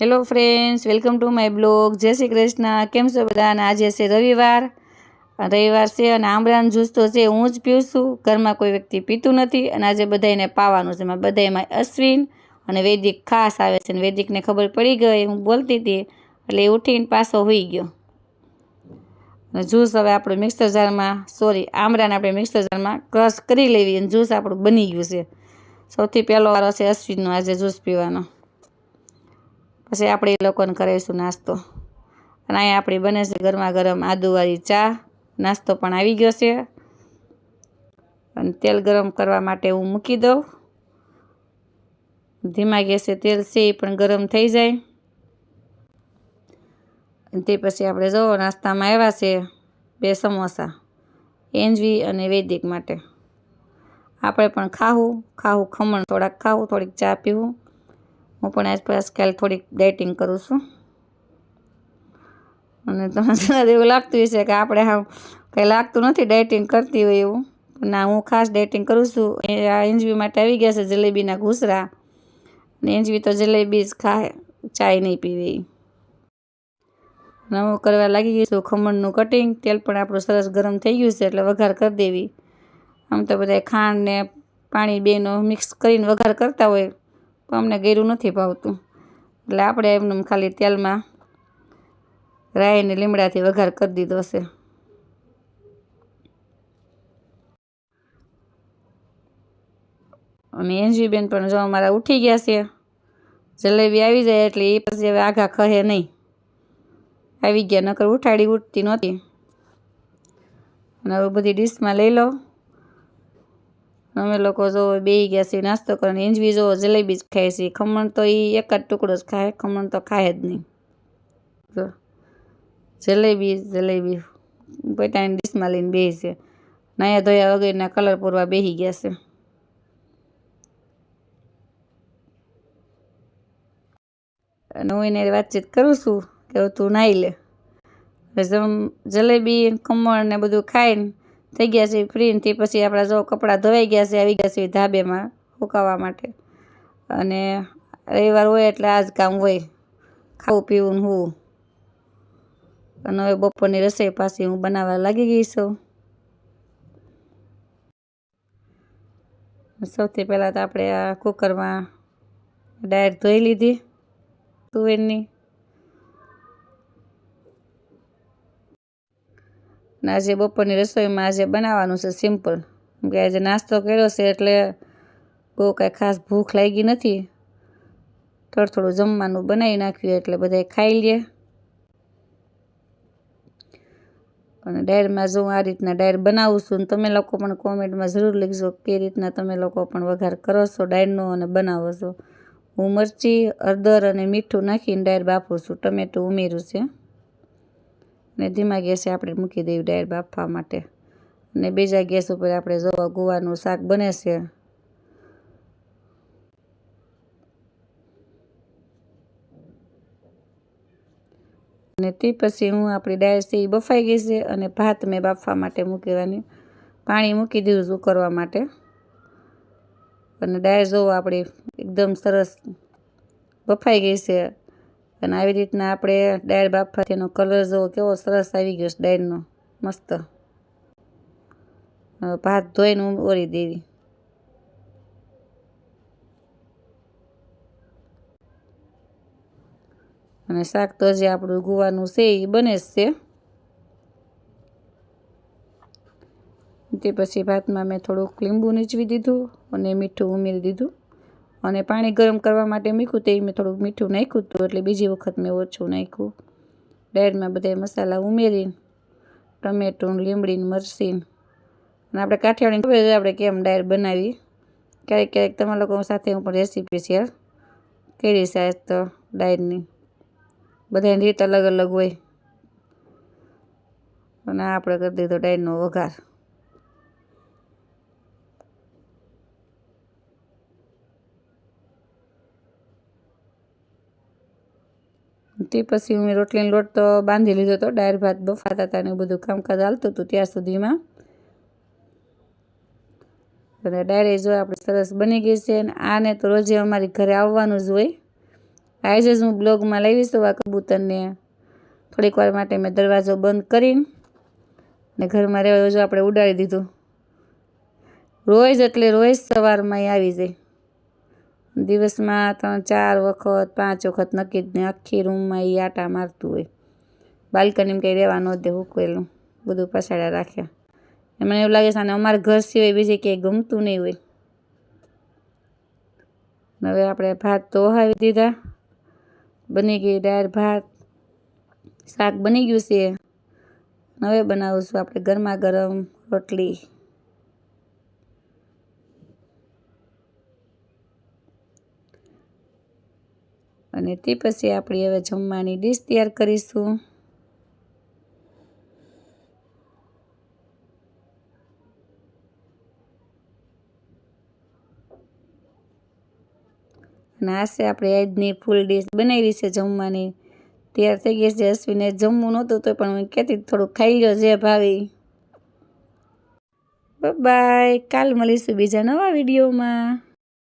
Hello friends welcome to my blog જય શ્રી કૃષ્ણ કેમ છો બધા અને આજે છે રવિવાર રવિવાર છે અને આમળાનું જ્યુસ તો છે, હું જ પીઉં છું. ઘરમાં કોઈ વ્યક્તિ પીતું નથી અને આજે બધાને પાવાનું છે. એમાં બધામાં અશ્વિન અને વૈદિક ખાસ આવે છે. અને વૈદિકને ખબર પડી ગઈ, હું બોલતી હતી, એટલે ઉઠીને પાછો હોઈ ગયો. અને જ્યુસ હવે આપણે મિક્સર જારમાં સોરી આમળાને આપણે મિક્સર જારમાં ક્રશ કરી લેવી અને જ્યુસ આપણું બની ગયું છે. સૌથી પહેલો વારો છે અશ્વિનનો આજે જ્યુસ પીવાનો. પછી આપણે એ લોકોને કરાવીશું નાસ્તો. અને અહીંયા આપણી બને છે ગરમા ગરમ આદુવાળી ચા. નાસ્તો પણ આવી ગયો છે. અને તેલ ગરમ કરવા માટે હું મૂકી દઉં. ધીમા ગેસે તેલ છે એ પણ ગરમ થઈ જાય. અને તે પછી આપણે જુઓ નાસ્તામાં આવ્યા છે બે સમોસા. એન્જવી અને વૈદિક માટે. આપણે પણ ખાવું ખાવું ખમણ થોડાક ખાવું, થોડીક ચા પીવું. હું પણ આસપાસ કાલ થોડીક ડાયટિંગ કરું છું. અને તમને એવું લાગતું હશે કે આપણે હા કંઈ લાગતું નથી ડાયટિંગ કરતી હોય એવું. ના, હું ખાસ ડાયટિંગ કરું છું. એ આ એન્જવી માટે આવી ગયા છે જલેબીના ઘૂસરા. અને એન્જવી તો જલેબી જ ખાય, ચાય નહીં પીવી નવું કરવા લાગી ગયું છું ખમણનું કટિંગ તેલ પણ આપણું સરસ ગરમ થઈ ગયું છે એટલે વઘાર કરી દેવી. આમ તો બધા ખાંડ ને પાણી બેનો મિક્સ કરીને વઘાર કરતા હોય. પણ અમને ગેરું નથી ભાવતું. એટલે આપણે એમને ખાલી તેલમાં રાઈ અને લીમડાથી વઘાર કરી દીધો છે અને એનજી બેન પણ જો અમારા ઉઠી ગયા છે જલેબી આવી જાય એટલે એ પછી હવે આઘા ખહે નહીં. આવી ગયા નકર ઉઠાડી ઉઠતી નહોતી. અને હવે બધી ડીશમાં લઈ લો. અમે લોકો જો બે ગયા છીએ, નાસ્તો કરીને એંજવી જો જલેબી જ ખાય છે ખમણ તો એ એક જ ટુકડો જ ખાય, ખમણ તો ખાય જ નહીં. જો, જલેબી જલેબી. પોતાની ડીશમાં લઈને બેહી છે. નાયા ધોયા વગરના કલર પૂરવા બેસી ગયા છે. અને હું એને વાતચીત કરું છું કે તું નાહી લે. જલેબી ખમણ ને બધું ખાઈને થઈ ગયા છે ફ્રી તે પછી આપણા જો કપડાં ધોવાઈ ગયા છે, આવી ગયા છે ધાબેમાં સુકાવા માટે. અને રવિવાર હોય એટલે આ જ કામ હોય, ખાવું પીવું હું. અને હવે બપોરની રસોઈ પાછી હું બનાવવા લાગી ગઈ છું. સૌથી પહેલાં તો આપણે આ કુકરમાં ડાયર ધોઈ લીધી તુવેરની. અને આજે બપોરની રસોઈમાં આજે બનાવવાનું છે સિમ્પલ કે આજે નાસ્તો કર્યો છે એટલે બહુ કાંઈ ખાસ ભૂખ લાગી નથી. થોડું થોડું જમવાનું બનાવી નાખ્યું એટલે બધા ખાઈ લે. અને ડાયરમાં જો આ રીતના ડાયર બનાવું છું તમે લોકો પણ કોમેન્ટમાં જરૂર લખજો કે રીતના તમે લોકો પણ વઘાર કરો છો ડાયરનો અને બનાવો છો. હું મરચી, હળદર અને મીઠું નાખીને ડાયર બાફું છું. ટમેટું ઉમેરું છે. અને ધીમા ગેસે આપણે મૂકી દેવી ડાયર બાફવા માટે. અને બીજા ગેસ ઉપર આપણે જોવા ગુવાનું શાક બને છે. અને તે પછી હું આપણી ડાયર છે એ બફાઈ ગઈ છે અને ભાત મેં બાફવા માટે મૂકવાની. પાણી મૂકી દીધું છું કરવા માટે. અને ડાયર જોવો આપણી એકદમ સરસ બફાઈ ગઈ છે. અને આવી રીતના આપણે ડાયર બાફવાથી એનો કલર જોવો કેવો સરસ આવી ગયો છે ડાયરનો મસ્ત. ભાત ધોઈને ઓરી દેવી. અને શાક તો જે આપણું ગુવાનું છે એ બને જ છે. તે પછી ભાતમાં મેં થોડુંક લીંબુ નીચવી દીધું અને મીઠું ઉમેરી દીધું. અને પાણી ગરમ કરવા માટે મૂક્યું તે મેં થોડુંક મીઠું નાખ્યું હતું, એટલે બીજી વખત મેં ઓછું નાખ્યું. ડાયરમાં બધા મસાલા ઉમેરીને, ટમેટું લીમડીને મરચીને. અને આપણે કાઠિયાવાડી ખબર આપણે કેમ ડાયર બનાવી? ક્યારેક ક્યારેક તમારા લોકો સાથે હું પણ રેસીપી શેર કરી સાહેબ તો ડાયરની બધાની રીત અલગ અલગ હોય. અને આપણે કરી દીધો ડાયરનો વઘાર. તે પછી મેં રોટલીનો લોટ તો બાંધી લીધો હતો, ડાયર ભાત, બફાતા હતા ને બધું કામકાજ હાલતું હતું ત્યાં સુધીમાં. અને ડાયરે જો આપણે સરસ બની ગઈ છે અને આને તો રોજે અમારી ઘરે આવવાનું જ હોય. આજે જ હું બ્લોગમાં લાવીશું આ કબૂતરને. થોડીક વાર માટે મેં દરવાજો બંધ કરીને ને ઘરમાં રહેવા જો આપણે ઉડાડી દીધું. રોજ એટલે રોજ સવારમાં આવી જાય. દિવસમાં ત્રણ ચાર વખત, પાંચ વખત નક્કી જ ને આખી રૂમમાં એ આટા મારતું હોય. બાલ્કનીમાં કંઈ રહેવા ન દે, ઉકેલું. બધું પછાડ્યા રાખ્યા. મને એવું લાગે છે અને અમારા ઘર સિવાય બીજે ક્યાંય ગમતું નહીં હોય. હવે આપણે ભાત તો ઓહાવી દીધા. બની ગઈ દાળ, ભાત. શાક બની ગયું છે. હવે બનાવીશું આપણે ગરમા ગરમ રોટલી. અને તે પછી આપણે હવે જમવાની ડીશ તૈયાર કરીશું. અને આ છે આપણે આજની ફૂલ ડીશ બનાવી છે જમવાની. તૈયાર થઈ ગઈ છે અશ્વિને જમવું નહોતું તો પણ હું કહેતી થોડું ખાઈ લો જે ભાવી. બાય કાલ મળીશું બીજા નવા વિડીયોમાં.